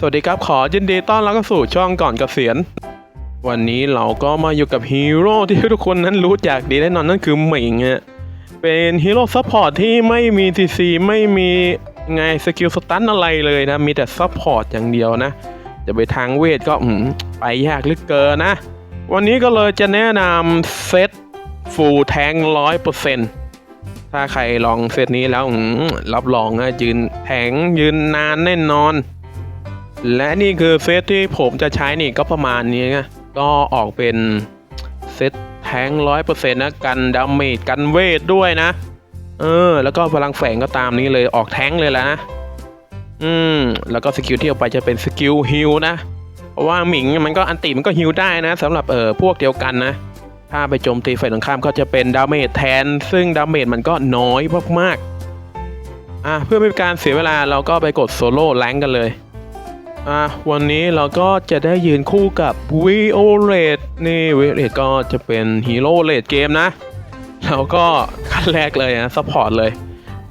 สวัสดีครับ ขอยินดีต้อนรับเข้าสู่ช่องก่อนเกษียณ วันนี้เราก็มาอยู่กับฮีโร่ที่ทุกคนนั้นรู้จักดีแน่นอนนั่นคือหมิงฮะเป็นฮีโร่ซัพพอร์ตที่ไม่มีทีซีไม่มีไงสกิลสตันอะไรเลยนะ มีแต่ซัพพอร์ตอย่างเดียวนะ จะไปทางเวทก็ไปยากลือเกินนะ วันนี้ก็เลยจะแนะนำเซตฟูลแทงร้อยเปอร์เซ็นต์ถ้าใครลองเซตนี้แล้วรับรองนะยืนแข็งยืนนานแน่นอน และนี่คือเซตที่ผมจะใช้นี่ก็ประมาณนี้นะก็ออกเป็นเซตแทงร้อยเปอร์เซ็นต์นะกันดาเมจกันเวทด้วยนะ เออ แล้วก็พลังแฝงก็ตามนี้เลยออกแทงเลยแหละนะอืมแล้วก็สกิลที่เอาไปจะเป็นสกิลฮิลนะเพราะว่าหมิงมันก็อันติมันก็ฮิลได้นะสำหรับเออพวกเดียวกันนะ ถ้าไปโจมตีฝ่ายตรงข้ามก็จะเป็นดาเมจแทน ซึ่งดาเมจมันก็น้อยมากๆอะเพื่อไม่เป็นการเสียเวลาเราก็ไปกดโซโล่แรงกันเลย อะวันนี้เราก็จะได้ยืนคู่กับวิโอเลตนี่วิโอเลตก็จะเป็นฮีโร่เลดเกมนะเราก็ขั้นแรกเลยนะซัพพอร์ตเลย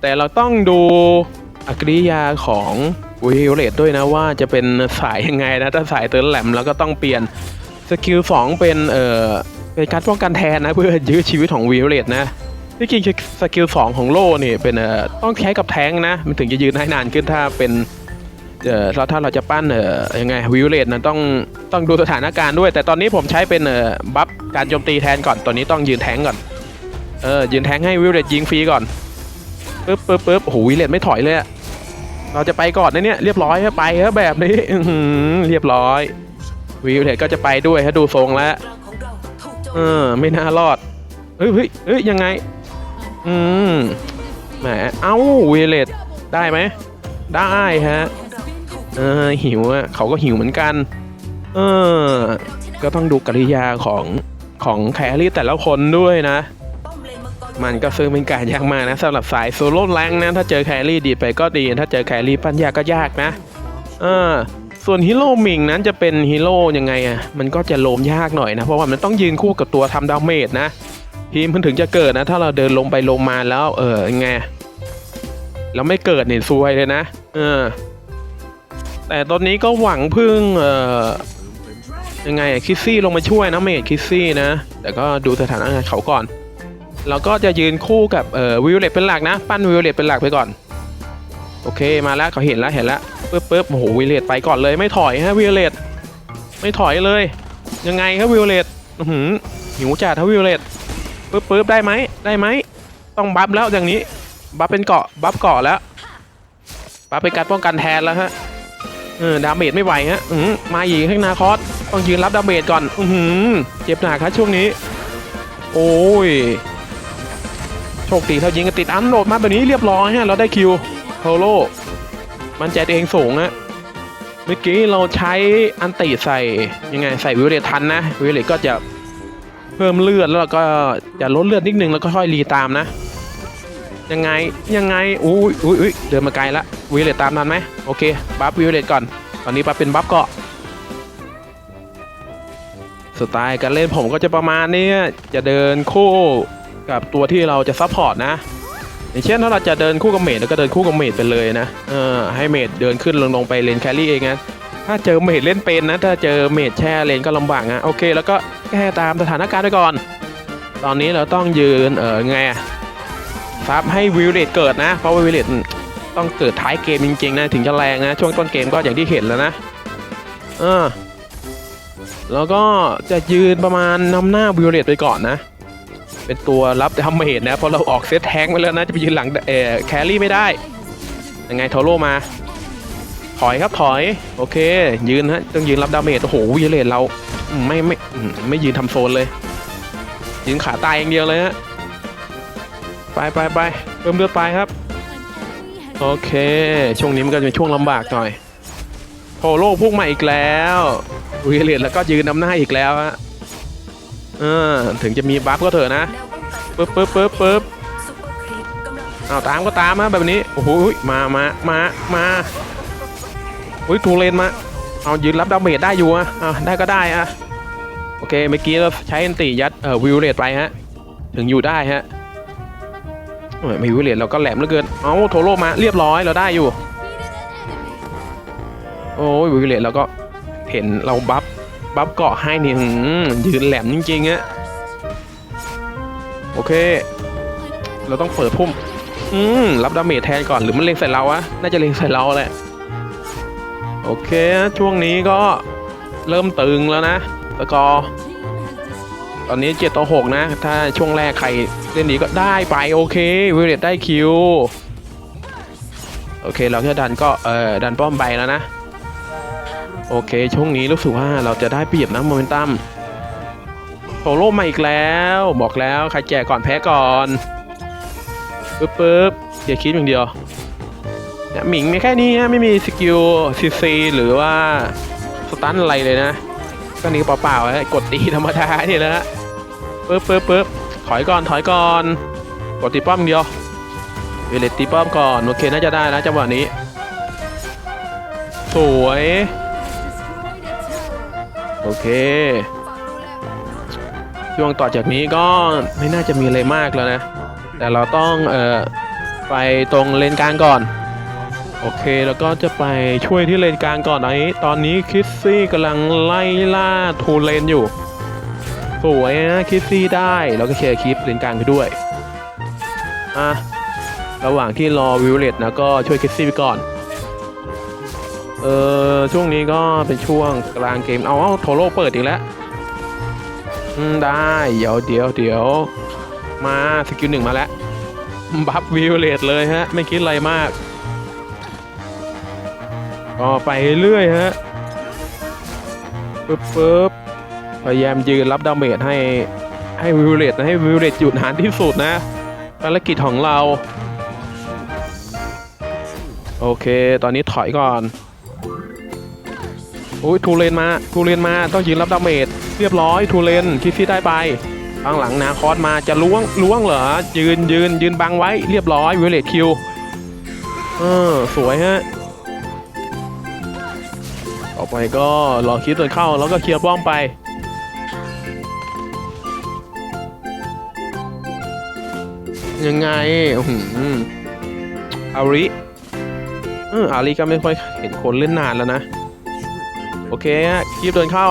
แต่เราต้องดูอักริยาของวิโอเลตด้วยนะว่าจะเป็นสายยังไงนะ ถ้าสายเตือนแหลมแล้วก็ต้องเปลี่ยนสกิล2เป็นเอ่อเป็นการป้องกันแทนนะ เพื่อยื้อชีวิตของวิโอเลตนะที่จริงสกิล2ของโล่นี่เป็นเอ่อต้องใช้กับแทงนะ มันถึงจะยืนได้นานขึ้นถ้าเป็น เอ่อถ้าเราจะปั้นเอ่อยังไงวิวเลตนะต้องต้องดูสถานการณ์ด้วย แต่ตอนนี้ผมใช้เป็นเอ่อบัฟการโจมตีแทนก่อนตอนนี้ต้องยืนแทงก่อนเออยืนแทงให้วิวเลตยิงฟรีก่อนปึ๊บปึ๊บปึ๊บโอ้โหวิวเลตไม่ถอยเลยอะเราจะไปก่อนนะเนี่ยเรียบร้อยไปครับแบบนี้อื้อหือเรียบร้อยวิวเลตก็จะไปด้วยฮะดูทรงแล้วเออไม่น่ารอดเฮ้ยเฮ้ยเฮ้ยยังไงอืมแหมเอ้าวิวเลตได้ไหมได้ฮะ เออหิวอะเขาก็หิวเหมือนกัน เออ ก็ต้องดูกริยาของของแครี่แต่ละคนด้วยนะ มันก็ซึ่งเป็นการยากมากนะสำหรับสายโซโล่แรงนะ ถ้าเจอแครี่ดีไปก็ดี ถ้าเจอแครี่ปั้นยากก็ยากนะเออส่วนฮีโร่หมิงนั้นจะเป็นฮีโร่ยังไงอะมันก็จะโลมยากหน่อยนะ เพราะว่ามันต้องยืนคู่กับตัวทำดาเมจนะทีมมันถึงจะเกิดนะ ถ้าเราเดินลงไปลงมาแล้ว เออยังไงแล้วไม่เกิดเนี่ยซวยเลยนะ เออ แต่ตอนนี้ก็หวังพึ่งเอ่อยังไงอะคิสซี่ลงมาช่วยนะเมดคิสซี่นะ แต่ก็ดูสถานะเขาก่อนเราก็จะยืนคู่กับเอ่อวิวเลตเป็นหลักนะ ปั้นวิวเลตเป็นหลักไปก่อน โอเคมาแล้วเขาเห็นแล้วเห็นแล้วปึ๊บปึ๊บโอ้โหวิวเลตไปก่อนเลยไม่ถอยฮะวิวเลตไม่ถอยเลย ยังไงครับวิวเลตหือหิวจัดครับวิวเลตปึ๊บปึ๊บได้ไหมได้ไหมต้องบัฟแล้วอย่างนี้บัฟเป็นเกาะบัฟเกาะแล้วบัฟเป็นการป้องกันแทนแล้วฮะ เออดาเมจไม่ไหวฮะอืมาอีกข้างหนาคอสต้องยืนรับดาเมจก่อน อือเจ็บหนักครับช่วงนี้ โอ้ยโชคดีเท่ายิงกันติดอันโหลดมาแบบนี้เรียบร้อยฮะเราได้คิวโทโร่มันใจตัวเองสูงฮะเมื่อกี้เราใช้อันติใส่ยังไงใส่วิวเลตทันนะวิวเลตก็จะเพิ่มเลือดแล้วเราก็จะลดเลือดนิดนึงแล้วก็ค่อยรีตามนะ ยังไงยังไงอุ้ยอุ้ยอุ้ยเดินมาไกลละ วิวเลตตามทันไหมโอเค บัฟวิวเลตก่อน ตอนนี้บัฟเป็นบัฟเกาะสไตล์การเล่นผมก็จะประมาณนี้จะเดินคู่กับตัวที่เราจะซัพพอร์ตนะอย่างเช่นถ้าเราจะเดินคู่กับเมดแล้วก็เดินคู่กับเมดไปเลยนะเออให้เมดเดินขึ้นลงลงไปเลนแครี่เองนะถ้าเจอเมดเล่นเป็นนะถ้าเจอเมดแช่เลนก็ลำบากนะโอเค แล้วก็แก้ตามสถานการณ์ไปก่อน ตอนนี้เราต้องยืนเออไงอะครับให้วิวเลตเกิดนะ เพราะว่าวิวเลต ต้องเกิดท้ายเกมจริงๆนะถึงจะแรงนะ ช่วงต้นเกมก็อย่างที่เห็นแล้วนะเออแล้วก็จะยืนประมาณนำหน้าวิวเลตไปก่อนนะ เป็นตัวรับดาเมจนะเพราะเราออกเซตแทงไปแล้วนะ จะไปยืนหลังเออแครี่ไม่ได้ยังไงโทโร่มา ถอยครับถอย โอเค ยืนฮะต้องยืนรับดาเมจโอ้โหวิวเลตเราไม่ไม่ไม่ยืนทำโซนเลย ยืนขาตายอย่างเดียวเลยฮะไปไปไปเพิ่มเลือดไปครับ โอเค ช่วงนี้มันก็จะเป็นช่วงลำบากหน่อยโทโร่พุ่งมาอีกแล้ววีเลียนแล้วก็ยืนนำหน้าอีกแล้วฮะเออถึงจะมีบัฟก็เถอะนะปึ๊บปึ๊บปึ๊บปึ๊บเอาตามก็ตามมาแบบนี้โอ้โหมามามามาอุ้ยทูเลนมาเอายืนรับดาเมจได้อยู่อะอะได้ก็ได้อะโอเคเมื่อกี้เราใช้อันติยัดเอ่อวิวเลตไปฮะถึงอยู่ได้ฮะ ม่วิเลตเราก็แหลมเหลือเกิน เอาโทโร่มาเรียบร้อยเราได้อยู่ โอ้ยวิเลตแล้วก็เห็นเราบัฟบัฟเกาะให้นี่ยืนแหลมจริงๆอะโอเค เราต้องเปิดพุ่ม อืมรับดาเมจแทนก่อนหรือมันเล็งใส่เราอะน่าจะเล็งใส่เราแหละ โอเค ช่วงนี้ก็เริ่มตึงแล้วนะสกอร์ตอนนี้เจ็ดต่อหกนะ ถ้าช่วงแรกใคร เล่นดีก็ได้ไปโอเควิเลตได้คิวโอเคเราแค่ดันก็เออดันป้อมไปแล้วนะ โอเค ช่วงนี้รู้สึกว่าเราจะได้เปรียบนะโมเมนตัมโซโล่มาอีกแล้ว บอกแล้วใครแจกก่อนแพ้ก่อนปึ๊บปึ๊บอย่าคิดอย่างเดียวเนี่ยหมิงมีแค่นี้ฮะไม่มีสกิลซีซีหรือว่าสตันอะไรเลยนะก็นี่เปล่าๆฮะกดตีธรรมดาเนี่ยแหละฮะปึ๊บปึ๊บปึ๊บ ถอยก่อนถอยก่อนกดตีป้อมเดียวเวเลตตีป้อมก่อนโอเคน่าจะได้นะจังหวะนี้ สวย โอเคช่วงต่อจากนี้ก็ไม่น่าจะมีอะไรมากแล้วนะ แต่เราต้องเอ่อไปตรงเลนกลางก่อน โอเคแล้วก็จะไปช่วยที่เลนกลางก่อนไอ้ตอนนี้คิสซี่กำลังไล่ล่าทูเลนอยู่ สวยนะคิสซี่ได้ แล้วก็เคลียร์คลิปเลนกลางไปด้วยอะระหว่างที่รอวิวเลตนะก็ช่วยคิสซี่ไปก่อนเออช่วงนี้ก็เป็นช่วงกลางเกมเอาเอาโทโร่เปิดอีกแล้วอืมได้เดี๋ยวเดี๋ยวเดี๋ยวมาสกิลหนึ่งมาแล้วบัฟวิวเลตเลยฮะ ไม่คิดอะไรมากก็ไปเรื่อยฮะปึ๊บปึ๊บ พยายามยืนรับดาเมจให้ให้วิวเลตให้วิวเลตหยุดนานที่สุดนะภารกิจของเรา โอเค ตอนนี้ถอยก่อนโอ้ยทูเลนมาทูเลนมาต้องยืนรับดาเมจเรียบร้อยทูเลนที่ที่ได้ไปข้างหลังนาคอสมาจะล้วงล้วงเหรอยืนยืนยืนบังไว้เรียบร้อยวิเลตคิวเออสวยฮะต่อไปก็รอคิดจนเข้าแล้วก็เคลียร์ป้อมไป ยังไงอื้อออาริเอออาริก็ไม่ค่อยเห็นคนเล่นนานแล้วนะ โอเคฮะคีบเดินเข้า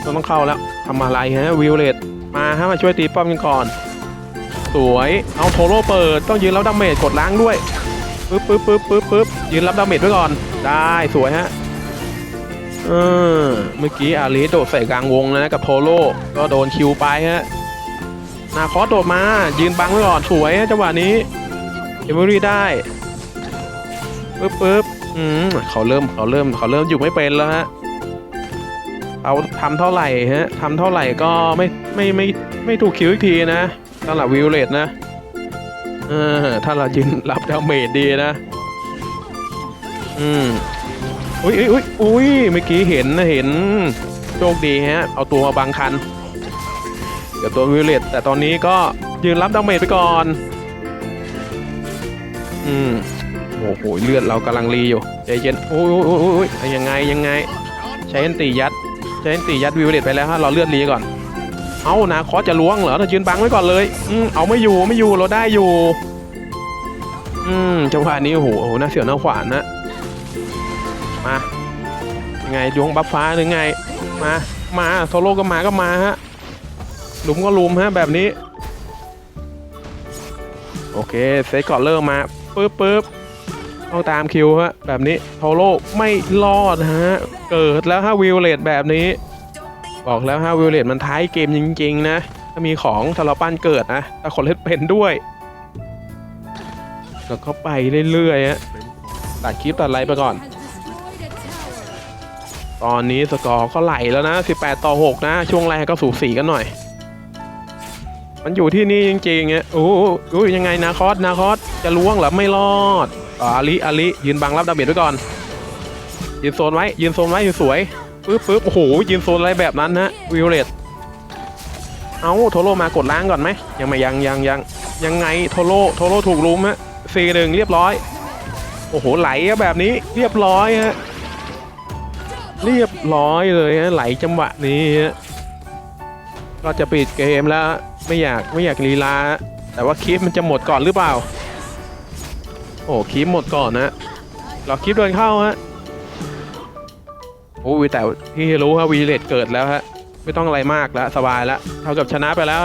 เราต้องเข้าแล้วทำอะไรฮะวิวเลตมาฮะมาช่วยตีป้อมกันก่อน สวยเอาโทโร่เปิดต้องยืนรับดาเมจกดล้างด้วยปึ๊บปึ๊บปึ๊บปึ๊บปึ๊บยืนรับดาเมจไว้ก่อน ได้สวยฮะเออเมื่อกี้อาริโดดใส่กลางวงนะกับโทโร่ก็โดนคิวไปฮะ นาคอสโดดมา ยืนบังไว้ก่อนสวยฮะจังหวะนี้เอเวอรี่ได้ปึ๊บปึ๊บอืมเขาเริ่มเขาเริ่มเขาเริ่มอยู่ไม่เป็นแล้วฮะเอาทำเท่าไหร่ฮะทำเท่าไหร่ก็ไม่ไม่ไม่ไม่ถูกคิวอีกทีนะสำหรับวิวเลตนะเออถ้าเรายืนรับดาเมจดีนะ อืมอุ้ยอุ้ยอุ้ยเมื่อกี้เห็นนะเห็นโชคดีฮะ เอาตัวมาบังคัน เดี๋ยวตัววิวเลตแต่ตอนนี้ก็ยืนรับดาเมจไปก่อน อืมโอ้โหเลือดเรากำลังรีอยู่ใจเย็นโอ้ยโอ้ยโอ้ยยังไงยังไง ใช้เอันตียัดใช้เอันตียัดวิวเลตไปแล้วฮะเราเลือดรีก่อน เอานาคอจะล้วงเหรอเรายืนบังไว้ก่อนเลยอืมเอาไม่อยู่ไม่อยู่เราได้อยู่ อืมจังหวะนี้โอ้โหโอ้โหน่าเสียวน่าขวานนะมายังไงดวงบัฟฟ้าหรือไงมามาโซโล่ก็มาก็มาฮะ ลุมก็ลุมฮะแบบนี้ โอเคเซตก่อนเริ่มมาปึ๊บปึ๊บต้องตามคิวฮะแบบนี้โทโร่ไม่รอดฮะ เกิดแล้วฮะวิวเลตแบบนี้ บอกแล้วฮะวิวเลตมันท้ายเกมจริง ๆ นะ ถ้ามีของถ้าเราปั้นเกิดนะถ้าคนเล่นเป็นด้วยแล้วก็ไปเรื่อยๆฮะตัดคลิปตัดไลฟ์ไปก่อน ตอนนี้สกอร์ก็ไหลแล้วนะ 18 ต่อ 6 นะ ช่วงแรกก็สูสีกันหน่อย มันอยู่ที่นี่จริงๆเนี่ยโอ้โหยยังไงนาคอสนาคอสจะล้วงเหรอไม่รอดอ่าอาลิอาลิยืนบังรับดาเมจไว้ก่อน ยืนโซนไว้ ยืนโซนไว้สวยๆปึ๊บปึ๊บโอ้โหยืนโซนอะไรแบบนั้นนะวิวเลตเอาโทโรมากดล้างก่อนไหมยังไม่ยังยังยังยังไงโทโรโทโรถูกลุมฮะซีหนึ่งเรียบร้อย โอ้โหไหลแบบนี้เรียบร้อยฮะเรียบร้อยเลยฮะไหลจังหวะนี้ฮะก็จะปิดเกมแล้ว ไม่อยากไม่อยากลีลา แต่ว่าคลิปมันจะหมดก่อนหรือเปล่า โอ้คลิปหมดก่อนนะเราคลิปเดินเข้าฮะโอ้ยแต่พี่รู้ว่าวีเลตเกิดแล้วฮะไม่ต้องอะไรมากแล้วสบายแล้วเท่ากับชนะไปแล้ว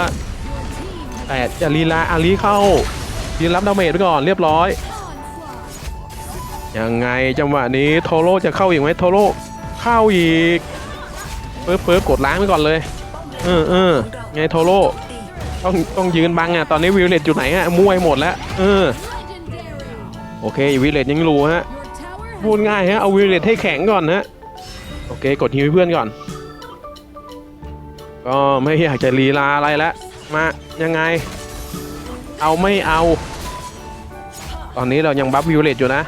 แต่จะลีลาอาลีเข้ายืนรับดาเมจไปก่อนเรียบร้อย ยังไงจังหวะนี้โทโร่จะเข้าอีกไหมโทโร่เข้าอีกปึ๊บปึ๊บกดล้างไปก่อนเลย เออเออไงโทโร่ ต้องต้องยืนบังอะตอนนี้วิวเลตอยู่ไหนอะมวยหมดแล้วเออโอเควิวเลตยังรู้ฮะพูดง่ายฮะเอาวิวเลตให้แข็งก่อนฮะโอเคกดฮิวเพื่อนก่อน ก็ไม่อยากจะลีลาอะไรแล้วมายังไง เอาไม่เอา ตอนนี้เรายังบัฟวิวเลตอยู่นะ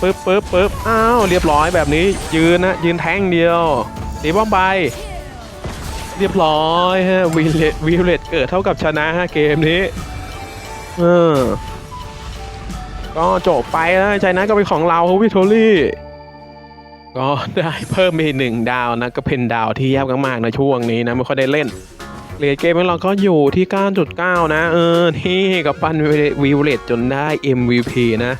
ปึ๊บปึ๊บปึ๊บอ้าวเรียบร้อยแบบนี้ยืนนะยืนแท่งเดียวตีป้อมไป เรียบร้อยฮะวิเลตวิเลตเกิดเท่ากับชนะฮะเกมนี้เออก็จบไปแล้วใจนะก็เป็นของเราครับวิทอรี่ ก็ได้เพิ่มอีกหนึ่งดาวนะ ก็เป็นดาวที่ยากมากๆในช่วงนี้นะ ไม่ค่อยได้เล่นเรทเกมของเราก็อยู่ที่ 9.9 นะ เออนี่กับปั้นวิวเลตจนได้ MVP นะ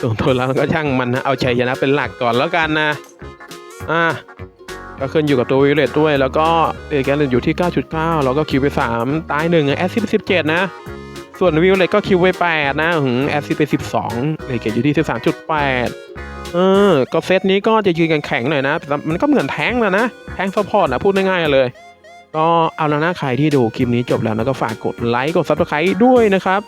ส่วนตัวเราก็ช่างมันนะ เอาชัยชนะเป็นหลักก่อนแล้วกันนะ อะ ก็ขึ้นอยู่กับตัววิวเลตด้วย แล้วก็เรทแกนอยู่ที่ 9.9 แล้วก็คิวไป 3 ตาย1แอสซิส17 นะ ส่วนวิวเลตก็คิวไป 8 นะหึงแอสซิสไป 12เรทเกตอยู่ที่ 13.8 เออ ก็เซตนี้ก็จะยืนกันแข็งหน่อยนะ มันก็เหมือนแท้งนะนะ แท้งซัพพอร์ตนะพูดง่ายๆเลย ก็เอาแล้วนะใครที่ดูคลิปนี้จบแล้วนะก็ฝากกดไลค์กดซับสไครต์ด้วยนะครับ